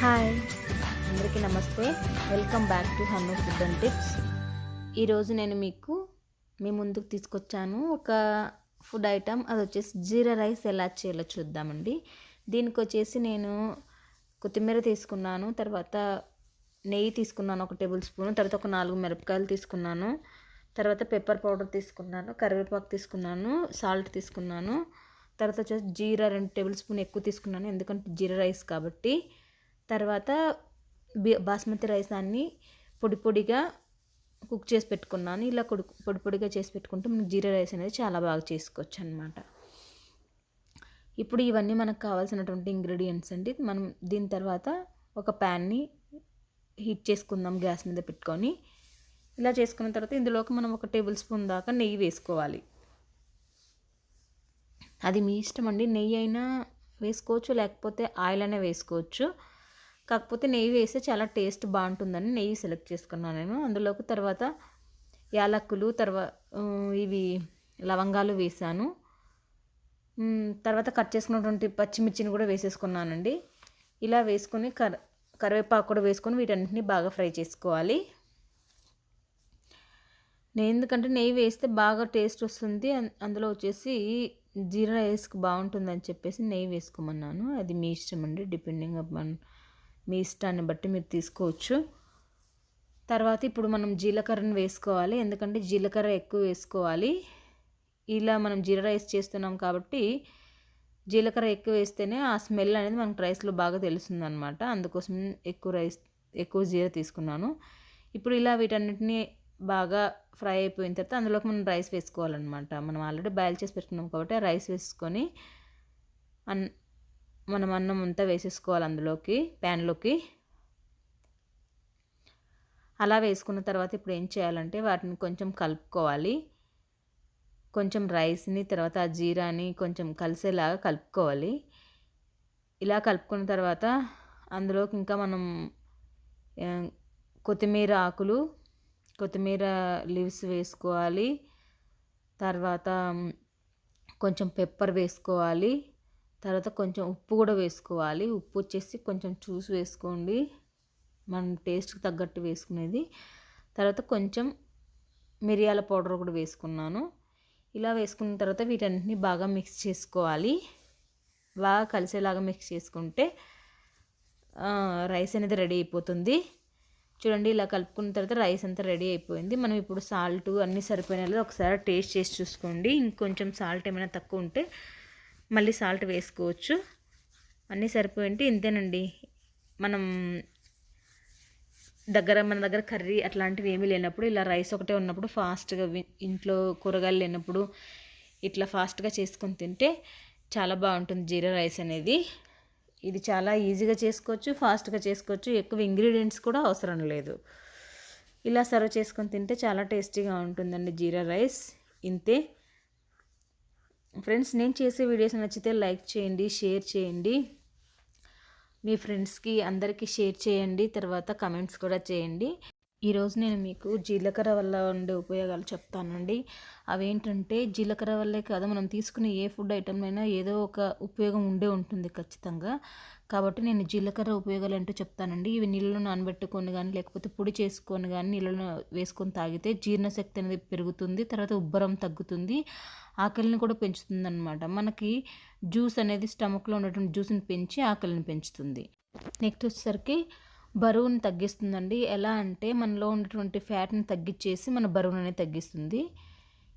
Hi. అందరికీ నమస్తే. Welcome back to Hannu food and tips. ఈరోజు నేను మీకు మీ ముందుకు తీసుకొచ్చాను ఒక ఫుడ్ ఐటమ్. అది వచ్చేసి జీరా రైస్ ఎలా చేయాలో చూద్దామండి. దీనికి వచ్చేసి నేను కొత్తిమీర తీసుకున్నాను తర్వాత నెయ్యి తీసుకున్నాను ఒక టేబుల్ స్పూన్ తర్వాత ఒక నాలుగు మిరపకాయలు తీసుకున్నాను తర్వాత పెప్పర్ పౌడర్ తీసుకున్నాను కరివేపాకు తీసుకున్నాను సాల్ట్ తీసుకున్నాను తర్వాత వచ్చేసి జీరా రెండు టేబుల్ స్పూన్ ఎక్కువ తీసుకున్నాను ఎందుకంటే జీరా రైస్ కాబట్టి. తర్వాత బాస్మతి రైస్ అన్ని పొడి పొడిగా కుక్ చేసి పెట్టుకున్నాను. ఇలా కొడు పొడి పొడిగా చేసి పెట్టుకుంటే మనకి జీరా రైస్ అనేది చాలా బాగా చేసుకోవచ్చు అనమాట ఇప్పుడు ఇవన్నీ మనకు కావాల్సినటువంటి ఇంగ్రీడియంట్స్ అండి. మనం దీని తర్వాత ఒక ప్యాన్ని హీట్ చేసుకుందాం గ్యాస్ మీద పెట్టుకొని. ఇలా చేసుకున్న తర్వాత ఇందులోకి మనం ఒక టేబుల్ స్పూన్ దాకా నెయ్యి వేసుకోవాలి. అది మీ ఇష్టం అండి. నెయ్యి అయినా వేసుకోవచ్చు లేకపోతే ఆయిల్ అయినా వేసుకోవచ్చు. కాకపోతే నెయ్యి వేస్తే చాలా టేస్ట్ బాగుంటుందని నెయ్యి సెలెక్ట్ చేసుకున్నాను నేను. అందులోకి తర్వాత యాలక్కులు తర్వాత ఇవి లవంగాలు వేసాను. తర్వాత కట్ చేసుకున్నటువంటి పచ్చిమిర్చిని కూడా వేసేసుకున్నానండి. ఇలా వేసుకొని కర కరివేపాకు కూడా వేసుకొని వీటన్నిటిని బాగా ఫ్రై చేసుకోవాలి. నేను ఎందుకంటే నెయ్యి వేస్తే బాగా టేస్ట్ వస్తుంది. అందులో వచ్చేసి జీరా రైస్కి బాగుంటుందని చెప్పేసి నెయ్యి వేసుకోమన్నాను. అది మీ ఇష్టం అండి డిపెండింగ్ అపాన్ మీ ఇష్టాన్ని బట్టి మీరు తీసుకోవచ్చు. తర్వాత ఇప్పుడు మనం జీలకర్రను వేసుకోవాలి. ఎందుకంటే జీలకర్ర ఎక్కువ వేసుకోవాలి. ఇలా మనం జీరా రైస్ చేస్తున్నాం కాబట్టి జీలకర్ర ఎక్కువ వేస్తేనే ఆ స్మెల్ అనేది మనకు రైస్లో బాగా తెలుస్తుంది అనమాట అందుకోసం ఎక్కువ రైస్ ఎక్కువ జీరా తీసుకున్నాను. ఇప్పుడు ఇలా వీటన్నిటిని బాగా ఫ్రై అయిపోయిన తర్వాత అందులోకి మనం రైస్ వేసుకోవాలన్నమాట. మనం ఆల్రెడీ బాయిల్ చేసి పెట్టుకున్నాం కాబట్టి రైస్ వేసుకొని అన్ మనం అన్నం అంతా వేసేసుకోవాలి అందులోకి ప్యాన్లోకి అలా వేసుకున్న తర్వాత ఇప్పుడు ఏం చేయాలంటే వాటిని కొంచెం కలుపుకోవాలి. కొంచెం రైస్ని తర్వాత ఆ జీరాని కొంచెం కలిసేలాగా కలుపుకోవాలి. ఇలా కలుపుకున్న తర్వాత అందులోకి ఇంకా మనం కొత్తిమీర ఆకులు కొత్తిమీర లీవ్స్ వేసుకోవాలి. తర్వాత కొంచెం పెప్పర్ వేసుకోవాలి. తర్వాత కొంచెం ఉప్పు కూడా వేసుకోవాలి. ఉప్పు వచ్చేసి కొంచెం చూసి వేసుకోండి. మనం టేస్ట్కి తగ్గట్టు వేసుకునేది. తర్వాత కొంచెం మిరియాల పౌడర్ కూడా వేసుకున్నాను. ఇలా వేసుకున్న తర్వాత వీటన్నిటిని బాగా మిక్స్ చేసుకోవాలి. బాగా కలిసేలాగా మిక్స్ చేసుకుంటే రైస్ అనేది రెడీ అయిపోతుంది. చూడండి ఇలా కలుపుకున్న తర్వాత రైస్ అంతా రెడీ అయిపోయింది. మనం ఇప్పుడు సాల్ట్ అన్నీ సరిపోయిన ఒకసారి టేస్ట్ చేసి చూసుకోండి. ఇంకొంచెం సాల్ట్ ఏమైనా తక్కువ ఉంటే మళ్ళీ సాల్ట్ వేసుకోవచ్చు. అన్నీ సరిపోయింటే ఇంతేనండి. మనం దగ్గర మన దగ్గర కర్రీ అట్లాంటివి ఏమీ లేనప్పుడు ఇలా రైస్ ఒకటే ఉన్నప్పుడు ఫాస్ట్గా ఇంట్లో కూరగాయలు లేనప్పుడు ఇట్లా ఫాస్ట్గా చేసుకొని తింటే చాలా బాగుంటుంది జీరా రైస్ అనేది. ఇది చాలా ఈజీగా చేసుకోవచ్చు ఫాస్ట్గా చేసుకోవచ్చు. ఎక్కువ ఇంగ్రీడియంట్స్ కూడా అవసరం లేదు. ఇలా సర్వ్ చేసుకొని తింటే చాలా టేస్టీగా ఉంటుందండి జీరా రైస్. ఇంతే. ఫ్రెండ్స్ నేను చేసే వీడియోస్ నచ్చితే లైక్ చేయండి షేర్ చేయండి. మీ ఫ్రెండ్స్కి అందరికీ షేర్ చేయండి తర్వాత కమెంట్స్ కూడా చేయండి. ఈరోజు నేను మీకు జీలకర్ర వల్ల ఉండే ఉపయోగాలు చెప్తానండి. అవేంటంటే జీలకర్ర వల్లే కాదు మనం తీసుకునే ఏ ఫుడ్ ఐటమ్ అయినా ఏదో ఒక ఉపయోగం ఉండే ఉంటుంది ఖచ్చితంగా. కాబట్టి నేను జీలకర్ర ఉపయోగాలు ఏంటో చెప్తానండి. ఇవి నీళ్ళలో నానబెట్టుకొని కానీ లేకపోతే పొడి చేసుకొని కానీ నీళ్ళలో వేసుకొని తాగితే జీర్ణశక్తి అనేది పెరుగుతుంది తర్వాత ఉబ్బరం తగ్గుతుంది. ఆకలిని కూడా పెంచుతుందన్నమాట. మనకి జ్యూస్ అనేది స్టమక్లో ఉన్నటువంటి జ్యూస్ని పెంచి ఆకలిని పెంచుతుంది. నెక్స్ట్ వచ్చేసరికి బరువును తగ్గిస్తుందండి. ఎలా అంటే మనలో ఉన్నటువంటి ఫ్యాట్ని తగ్గించేసి మన బరువుని అనేది తగ్గిస్తుంది.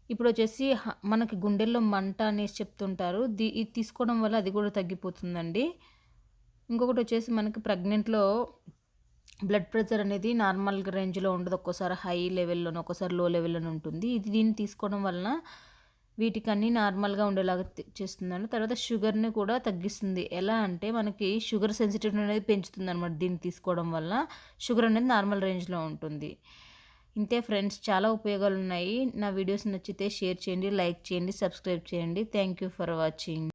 ఇప్పుడు వచ్చేసి మనకి గుండెల్లో మంట అనేసి చెప్తుంటారు. దీ ఇది తీసుకోవడం వల్ల అది కూడా తగ్గిపోతుందండి. ఇంకొకటి వచ్చేసి మనకి ప్రెగ్నెంట్లో బ్లడ్ ప్రెషర్ అనేది నార్మల్ రేంజ్లో ఉండదు. ఒక్కోసారి హై లెవెల్లోనూ ఒక్కోసారి లో లెవెల్లోనూ ఉంటుంది. ఇది దీన్ని తీసుకోవడం వలన వీటికన్నీ నార్మల్గా ఉండేలాగా చేస్తుందండి తర్వాత షుగర్ని కూడా తగ్గిస్తుంది. ఎలా అంటే మనకి షుగర్ సెన్సిటివ్ అనేది పెంచుతుంది అనమాట దీన్ని తీసుకోవడం వల్ల. షుగర్ అనేది నార్మల్ రేంజ్లో ఉంటుంది. ఇంతే ఫ్రెండ్స్ చాలా ఉపయోగాలు ఉన్నాయి నా వీడియోస్ నచ్చితే షేర్ చేయండి లైక్ చేయండి సబ్స్క్రైబ్ చేయండి. Thank you for watching.